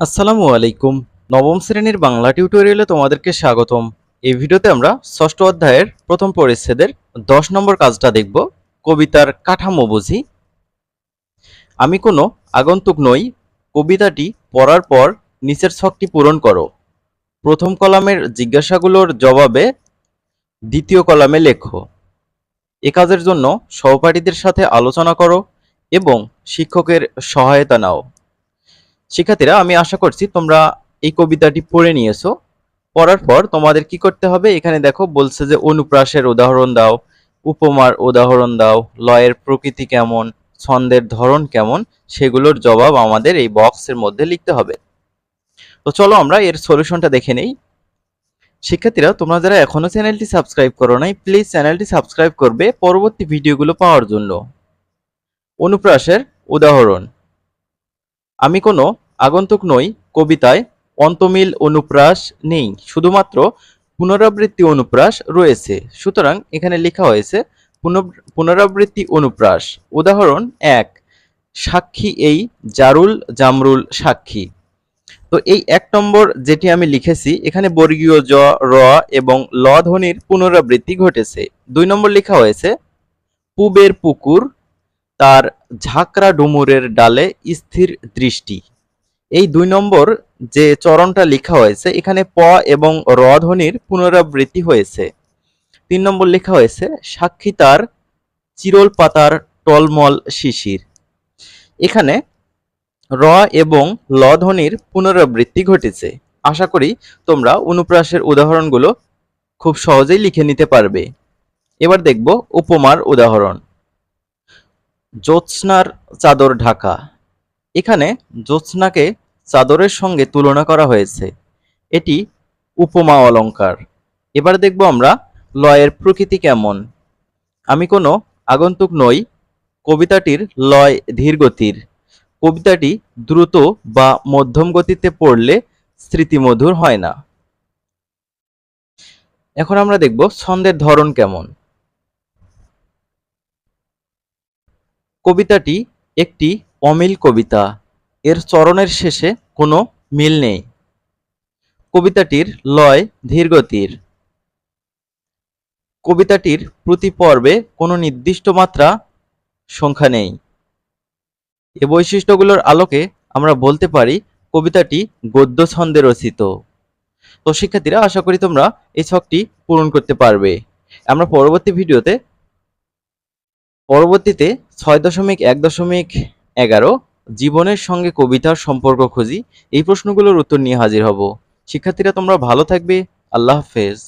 আসসালামু আলাইকুম। নবম শ্রেণির বাংলা টিউটোরিয়ালে তোমাদেরকে স্বাগতম। এই ভিডিওতে আমরা ষষ্ঠ অধ্যায়ের প্রথম পরিচ্ছেদের দশ নম্বর কাজটা দেখব, কবিতার কাঠামো বুঝি। আমি কোনো আগন্তুক নই, কবিতাটি পড়ার পর নিচের ছকটি পূরণ করো। প্রথম কলামের জিজ্ঞাসাগুলোর জবাবে দ্বিতীয় কলামে লেখো, এ কাজের জন্য সহপাঠীদের সাথে আলোচনা করো এবং শিক্ষকের সহায়তা নাও। শিক্ষার্থীরা, আমি আশা করছি তোমরা এই কবিতাটি পড়ে নিয়েছো। পড়ার পর তোমাদের কি করতে হবে? এখানে দেখো, বলছে যে অনুপ্রাসের উদাহরণ দাও, উপমার উদাহরণ দাও, লয়ের প্রকৃতি কেমন, ছন্দের ধরন কেমন, সেগুলোর জবাব আমাদের এই বক্সের মধ্যে লিখতে হবে। তো চলো আমরা এর সলিউশনটা দেখে নেই। শিক্ষার্থীরা, তোমরা যারা এখনও চ্যানেলটি সাবস্ক্রাইব করো নাই, প্লিজ চ্যানেলটি সাবস্ক্রাইব করবে পরবর্তী ভিডিওগুলো পাওয়ার জন্য। অনুপ্রাসের উদাহরণ। আমি কোনো আগন্তুক নই, কবিতায় অন্তমিল অনুপ্রাস নেই, শুধুমাত্র পুনরাবৃত্তি অনুপ্রাস রয়েছে। সুতরাং এখানে লেখা হয়েছে পুনঃ- পুনরাবৃত্তি অনুপ্রাস। উদাহরণ এক, সাক্ষী এই জারুল জামরুল সাক্ষী। তো এই এক নম্বর যেটি আমি লিখেছি, এখানে বর্গীয় জ, র এবং ল ধ্বনির পুনরাবৃত্তি ঘটেছে। দুই নম্বর লেখা হয়েছে, পুবের পুকুর তার ঝাঁকড়া ডুমুরের ডালে স্থির দৃষ্টি। এই দুই নম্বর যে চরণটা লেখা হয়েছে, এখানে প এবং র ধ্বনির পুনরাবৃত্তি হয়েছে। তিন নম্বর লেখা হয়েছে, সাক্ষী তার চিরল পাতার টলমল শিশির। এখানে র এবং ল ধ্বনির পুনরাবৃত্তি ঘটেছে। আশা করি তোমরা অনুপ্রাসের উদাহরণগুলো খুব সহজেই লিখে নিতে পারবে। এবার দেখব উপমার উদাহরণ। জ্যোৎস্নার চাদর ঢাকা। এখানে জ্যোৎস্নাকে চাদরের সঙ্গে তুলনা করা হয়েছে। এটি উপমা অলঙ্কার এবার দেখব আমরা লয়ের প্রকৃতি কেমন। আমি কোনো আগন্তুক নই, কবিতাটির লয় ধীরগতির। কবিতাটি দ্রুত বা মধ্যম গতিতে পড়লে স্মৃতিমধুর হয় না। এখন আমরা দেখব ছন্দের ধরন কেমন। কবিতাটি একটি অমিল কবিতা। এর চরণের শেষে কোনো মিল নেই। কবিতাটির লয় ধীরগতির। কবিতাটির প্রতি পর্বে কোনো নির্দিষ্ট মাত্রা সংখ্যা নেই। এ বৈশিষ্ট্যগুলোর আলোকে আমরা বলতে পারি কবিতাটি গদ্য ছন্দে রচিত। তো শিক্ষার্থীরা, আশা করি তোমরা এই ছকটি পূরণ করতে পারবে। আমরা পরবর্তী ভিডিওতে পরবর্তীতে ছয় দশমিক এক দশমিক এগারো জীবনের সঙ্গে কবিতার সম্পর্ক খুঁজি। এই প্রশ্নগুলোর উত্তর নিয়ে হাজির হব। শিক্ষার্থীরা তোমরা ভালো থাকবে। আল্লাহ হাফেজ।